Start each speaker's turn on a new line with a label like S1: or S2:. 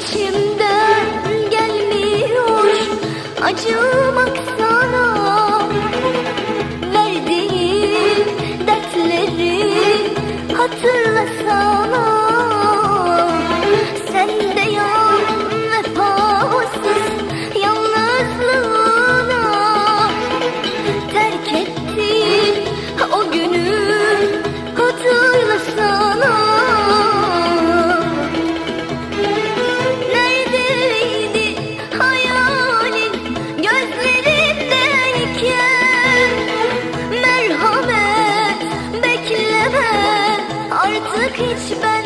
S1: içimden gelmiyor acı. creature